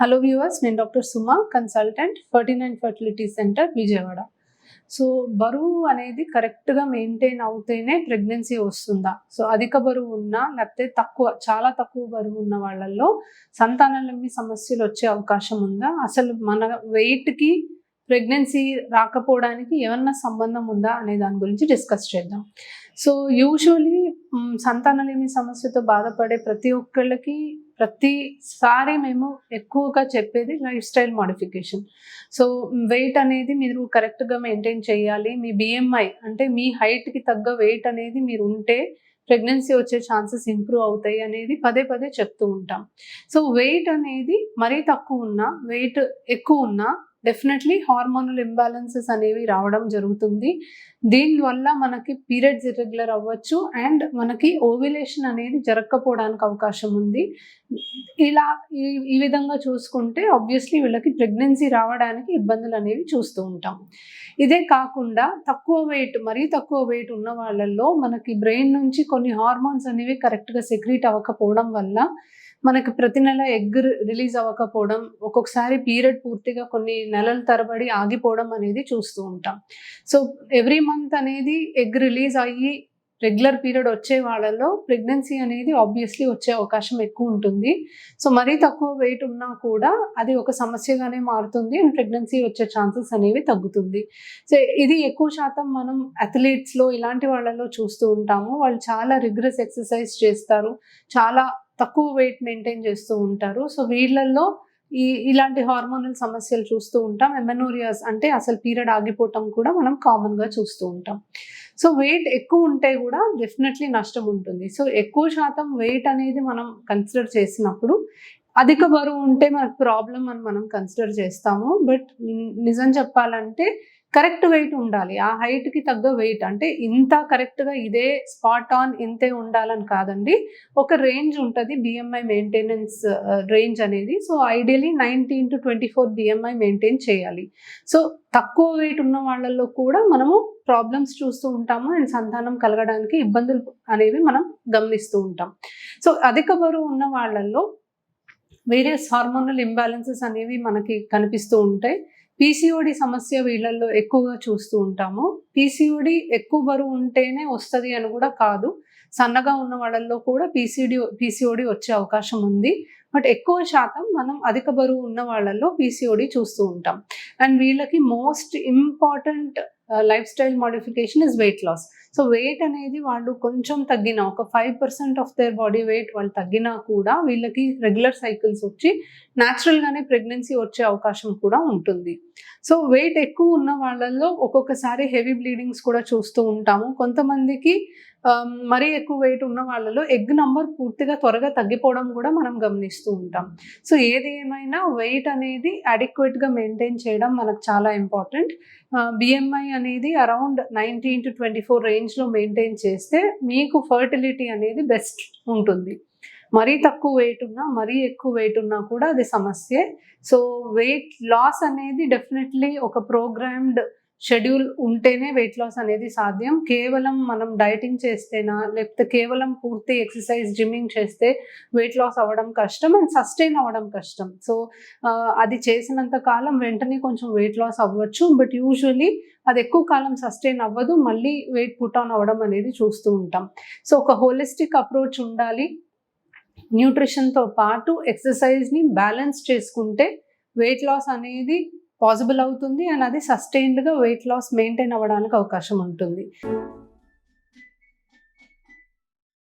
Hello viewers నేను doctor Suma consultant forty nine fertility centre Vijayawada. So బరువు అనేది కరెక్ట్గా మెయింటైన్ అవుతేనే ప్రెగ్నెన్సీ వస్తుందా? సో అధిక బరువు ఉన్నా లేకపోతే తక్కువ చాలా తక్కువ బరువు ఉన్న వాళ్ళల్లో సంతానలేమి సమస్యలు వచ్చే అవకాశం ఉందా? అసలు మన వెయిట్కి ప్రెగ్నెన్సీ రాకపోవడానికి ఏమన్నా సంబంధం ఉందా అనే దాని గురించి డిస్కస్ చేద్దాం. సో యూజువలీ సంతానలేమి సమస్యతో బాధపడే ప్రతి ఒక్కళ్ళకి ప్రతిసారి మేము ఎక్కువగా చెప్పేది lifestyle modification. So weight అనేది మీరు కరెక్ట్గా మెయింటైన్ చేయాలి. మీ బిఎంఐ అంటే మీ హైట్కి తగ్గ వెయిట్ అనేది మీరు ఉంటే ప్రెగ్నెన్సీ వచ్చే ఛాన్సెస్ ఇంప్రూవ్ అవుతాయి అనేది పదే పదే చెప్తూ ఉంటాం. సో వెయిట్ అనేది మరీ తక్కువ ఉన్నా వెయిట్ ఎక్కువ ఉన్నా డెఫినెట్లీ హార్మోనల్ ఇంబ్యాలెన్సెస్ అనేవి రావడం జరుగుతుంది. దీనివల్ల మనకి పీరియడ్స్ ఇర్రెగ్యులర్ అవ్వచ్చు అండ్ మనకి ఓవిలేషన్ అనేది జరగకపోవడానికి అవకాశం ఉంది. ఇలా ఈ ఈ విధంగా చూసుకుంటే ఆబ్వియస్లీ వీళ్ళకి ప్రెగ్నెన్సీ రావడానికి ఇబ్బందులు అనేవి చూస్తూ ఉంటాం. ఇదే కాకుండా తక్కువ వెయిట్ మరీ తక్కువ వెయిట్ ఉన్న వాళ్ళల్లో మనకి బ్రెయిన్ నుంచి కొన్ని హార్మోన్స్ అనేవి కరెక్ట్గా సెక్రీట్ అవ్వకపోవడం వల్ల మనకు ప్రతి నెల ఎగ్ రిలీజ్ అవ్వకపోవడం ఒక్కొక్కసారి పీరియడ్ పూర్తిగా కొన్ని నెలల తరబడి ఆగిపోవడం అనేది చూస్తూ ఉంటాం. సో ఎవ్రీ మంత్ అనేది ఎగ్ రిలీజ్ అయ్యి రెగ్యులర్ పీరియడ్ వచ్చే వాళ్ళలో ప్రెగ్నెన్సీ అనేది ఆబ్వియస్లీ వచ్చే అవకాశం ఎక్కువ ఉంటుంది. సో మరీ తక్కువ వెయిట్ ఉన్నా కూడా అది ఒక సమస్యగానే మారుతుంది అండ్ ప్రెగ్నెన్సీ వచ్చే ఛాన్సెస్ అనేవి తగ్గుతుంది. సో ఇది ఎక్కువ శాతం మనం అథ్లీట్స్లో ఇలాంటి వాళ్ళలో చూస్తూ ఉంటాము. వాళ్ళు చాలా రిగ్రెస్ ఎక్సర్సైజ్ చేస్తారు. చాలా తక్కువ వెయిట్ మెయింటైన్ చేస్తూ ఉంటారు. సో వీళ్ళల్లో ఈ ఇలాంటి హార్మోనల్ సమస్యలు చూస్తూ ఉంటాం. ఎమెనోరియాస్ అంటే అసలు పీరియడ్ ఆగిపోవటం కూడా మనం కామన్గా చూస్తూ ఉంటాం. సో వెయిట్ ఎక్కువ ఉంటే కూడా డెఫినెట్లీ నష్టం ఉంటుంది. సో ఎక్కువ శాతం వెయిట్ అనేది మనం కన్సిడర్ చేసినప్పుడు అధిక బరువు ఉంటే మనకు ప్రాబ్లం అని మనం కన్సిడర్ చేస్తాము. బట్ నిజం చెప్పాలంటే కరెక్ట్ వెయిట్ ఉండాలి. ఆ హైట్కి తగ్గ వెయిట్. అంటే ఇంత కరెక్ట్గా ఇదే స్పాట్ ఆన్ ఇంతే ఉండాలని కాదండి. ఒక రేంజ్ ఉంటుంది బిఎంఐ మెయింటెనెన్స్ రేంజ్ అనేది. So ideally nineteen to twenty four BMI maintain చేయాలి. సో తక్కువ వెయిట్ ఉన్న వాళ్ళల్లో కూడా మనము ప్రాబ్లమ్స్ చూస్తూ ఉంటాము. అండ్ సంతానం కలగడానికి ఇబ్బందులు అనేవి మనం గమనిస్తూ ఉంటాం. సో అధిక బరువు ఉన్న వాళ్ళల్లో వేరియస్ హార్మోనల్ ఇంబ్యాలెన్సెస్ అనేవి మనకి కనిపిస్తూ ఉంటాయి. పీసీఓడి సమస్య వీళ్ళల్లో ఎక్కువగా చూస్తూ ఉంటాము. పీసీఓడి ఎక్కువ బరువు ఉంటేనే వస్తుంది అని కూడా కాదు. సన్నగా ఉన్న వాళ్ళల్లో కూడా పీసీడి పీసీఓడి వచ్చే అవకాశం ఉంది. బట్ ఎక్కువ శాతం మనం అధిక బరువు ఉన్న వాళ్ళల్లో పీసీఓడి చూస్తూ ఉంటాం. అండ్ వీళ్ళకి most important lifestyle modification is weight loss so weight అనేది వాళ్ళు కొంచెం తగ్గిన ఒక five percent of their body weight వాళ్ళు తగ్గినా కూడా వీళ్ళకి రెగ్యులర్ సైకిల్స్ వచ్చి న్యాచురల్గానే ప్రెగ్నెన్సీ వచ్చే అవకాశం కూడా ఉంటుంది. సో వెయిట్ ఎక్కువ ఉన్న వాళ్ళల్లో ఒక్కొక్కసారి హెవీ బ్లీడింగ్స్ కూడా చూస్తూ ఉంటాము. కొంతమందికి మరీ ఎక్కువ వెయిట్ ఉన్న వాళ్ళలో ఎగ్ నంబర్ పూర్తిగా త్వరగా తగ్గిపోవడం కూడా మనం గమనిస్తూ ఉంటాం. సో ఏది ఏమైనా వెయిట్ అనేది అడిక్వేట్గా మెయింటైన్ చేయడం మనకు చాలా ఇంపార్టెంట్ బిఎంఐ అనేది around nineteen to twenty four రేంజ్లో మెయింటైన్ చేస్తే మీకు ఫర్టిలిటీ అనేది బెస్ట్ ఉంటుంది. మరీ తక్కువ వెయిట్ ఉన్నా మరీ ఎక్కువ వెయిట్ ఉన్నా కూడా అది సమస్యే. సో వెయిట్ లాస్ అనేది డెఫినెట్లీ ఒక ప్రోగ్రామ్డ్ షెడ్యూల్ ఉంటేనే వెయిట్ లాస్ అనేది సాధ్యం. కేవలం మనం డైటింగ్ చేస్తేనా లేకపోతే కేవలం పూర్తి ఎక్సర్సైజ్ జిమ్మింగ్ చేస్తే వెయిట్ లాస్ అవ్వడం కష్టం అండ్ సస్టైన్ అవ్వడం కష్టం. సో అది చేసినంత కాలం వెంటనే కొంచెం వెయిట్ లాస్ అవ్వచ్చు. బట్ యూజువలీ అది ఎక్కువ కాలం సస్టైన్ అవ్వదు. మళ్ళీ వెయిట్ పుట్ ఆన్ అవ్వడం అనేది చూస్తూ ఉంటాం. సో ఒక హోలిస్టిక్ అప్రోచ్ ఉండాలి. న్యూట్రిషన్తో పాటు ఎక్సర్సైజ్ని బ్యాలెన్స్ చేసుకుంటే వెయిట్ లాస్ అనేది పాసిబుల్ అవుతుంది అండ్ అది సస్టైన్డ్గా వెయిట్ లాస్ మెయింటైన్ అవ్వడానికి అవకాశం ఉంటుంది.